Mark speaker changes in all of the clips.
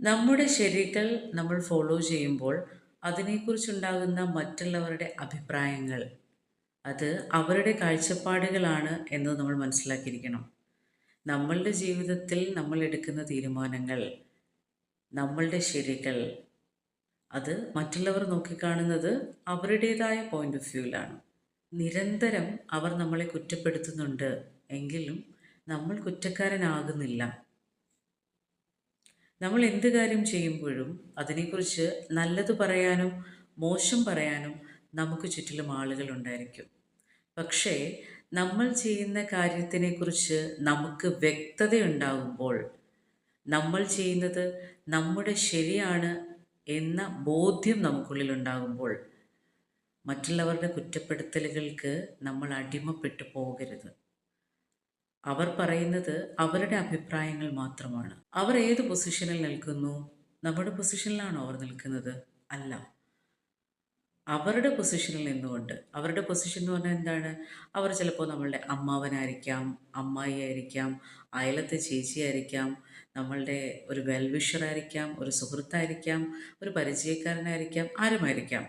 Speaker 1: നമ്മുടെ ശരികൾ നമ്മൾ ഫോളോ ചെയ്യുമ്പോൾ അതിനെക്കുറിച്ചുണ്ടാകുന്ന മറ്റുള്ളവരുടെ അഭിപ്രായങ്ങൾ അത് അവരുടെ കാഴ്ചപ്പാടുകളാണ് എന്ന് നമ്മൾ മനസ്സിലാക്കിയിരിക്കണം. നമ്മളുടെ ജീവിതത്തിൽ നമ്മൾ എടുക്കുന്ന തീരുമാനങ്ങൾ നമ്മളുടെ ശരികൾ അത് മറ്റുള്ളവർ നോക്കിക്കാണുന്നത് അവരുടേതായ പോയിന്റ് ഓഫ് വ്യൂവിലാണ് നിരന്തരം അവർ നമ്മളെ കുറ്റപ്പെടുത്തുന്നുണ്ട് എങ്കിലും നമ്മൾ കുറ്റക്കാരനാകുന്നില്ല. നമ്മൾ എന്ത് കാര്യം ചെയ്യുമ്പോഴും അതിനെക്കുറിച്ച് നല്ലത് പറയാനും മോശം പറയാനും നമുക്ക് ചുറ്റിലും ആളുകളുണ്ടായിരിക്കും പക്ഷേ നമ്മൾ ചെയ്യുന്ന കാര്യത്തിനെക്കുറിച്ച് നമുക്ക് വ്യക്തതയുണ്ടാകുമ്പോൾ നമ്മൾ ചെയ്യുന്നത് നമ്മുടെ ശരിയാണ് എന്ന ബോധ്യം നമുക്കുള്ളിൽ ഉണ്ടാകുമ്പോൾ മറ്റുള്ളവരുടെ കുറ്റപ്പെടുത്തലുകൾക്ക് നമ്മൾ അടിമപ്പെട്ടു പോകരുത്. അവർ പറയുന്നത് അവരുടെ അഭിപ്രായങ്ങൾ മാത്രമാണ്. അവർ ഏത് പൊസിഷനിൽ നിൽക്കുന്നു? നമ്മുടെ പൊസിഷനിലാണോ അവർ നിൽക്കുന്നത്? അല്ല. അവരുടെ പൊസിഷനിൽ നിന്നുകൊണ്ട്. അവരുടെ പൊസിഷൻ എന്ന് പറഞ്ഞാൽ എന്താണ്? അവർ ചിലപ്പോൾ നമ്മളുടെ അമ്മാവനായിരിക്കാം അമ്മായി ആയിരിക്കാം അയലത്തെ ചേച്ചിയായിരിക്കാം നമ്മളുടെ ഒരു വെൽവിഷറായിരിക്കാം ഒരു സുഹൃത്തായിരിക്കാം ഒരു പരിചയക്കാരനായിരിക്കാം ആരുമായിരിക്കാം.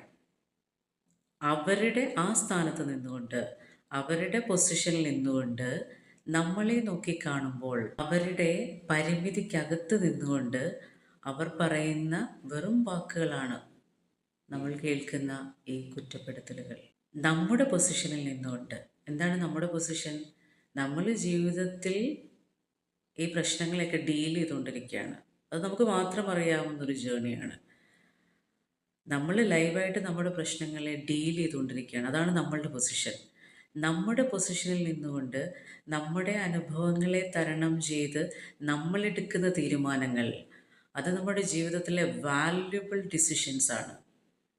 Speaker 1: അവരുടെ ആ സ്ഥാനത്ത് നിന്നുകൊണ്ട് അവരുടെ പൊസിഷനിൽ നിന്നുകൊണ്ട് നമ്മളെ നോക്കി കാണുമ്പോൾ അവരുടെ പരിമിതിക്കകത്ത് നിന്നുകൊണ്ട് അവർ പറയുന്ന വെറും വാക്കുകളാണ് നമ്മൾ കേൾക്കുന്ന ഈ കുറ്റപ്പെടുത്തലുകൾ. നമ്മുടെ പൊസിഷനിൽ നിന്നുകൊണ്ട്. എന്താണ് നമ്മുടെ പൊസിഷൻ? നമ്മൾ ജീവിതത്തിൽ ഈ പ്രശ്നങ്ങളെയൊക്കെ ഡീൽ ചെയ്തുകൊണ്ടിരിക്കുകയാണ്. അത് നമുക്ക് മാത്രം അറിയാവുന്ന അറിയാവുന്നൊരു ജേണിയാണ്. നമ്മൾ ലൈവായിട്ട് നമ്മുടെ പ്രശ്നങ്ങളെ ഡീൽ ചെയ്തുകൊണ്ടിരിക്കുകയാണ്. അതാണ് നമ്മളുടെ പൊസിഷൻ. നമ്മുടെ പൊസിഷനിൽ നിന്നുകൊണ്ട് നമ്മുടെ അനുഭവങ്ങളെ തരണം ചെയ്ത് നമ്മളെടുക്കുന്ന തീരുമാനങ്ങൾ അത് നമ്മുടെ ജീവിതത്തിലെ വാല്യുബിൾ ഡിസിഷൻസ് ആണ്.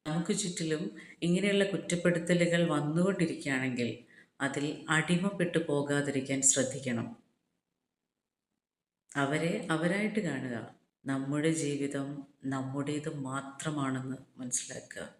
Speaker 1: നമുക്ക് ചുറ്റിലും ഇങ്ങനെയുള്ള കുറ്റപ്പെടുത്തലുകൾ വന്നുകൊണ്ടിരിക്കുകയാണെങ്കിൽ അതിൽ അടിമപ്പെട്ടു പോകാതിരിക്കാൻ ശ്രദ്ധിക്കണം. അവരെ അവരായിട്ട് കാണുക. നമ്മുടെ ജീവിതം നമ്മുടേത് മാത്രമാണെന്ന് മനസ്സിലാക്കുക.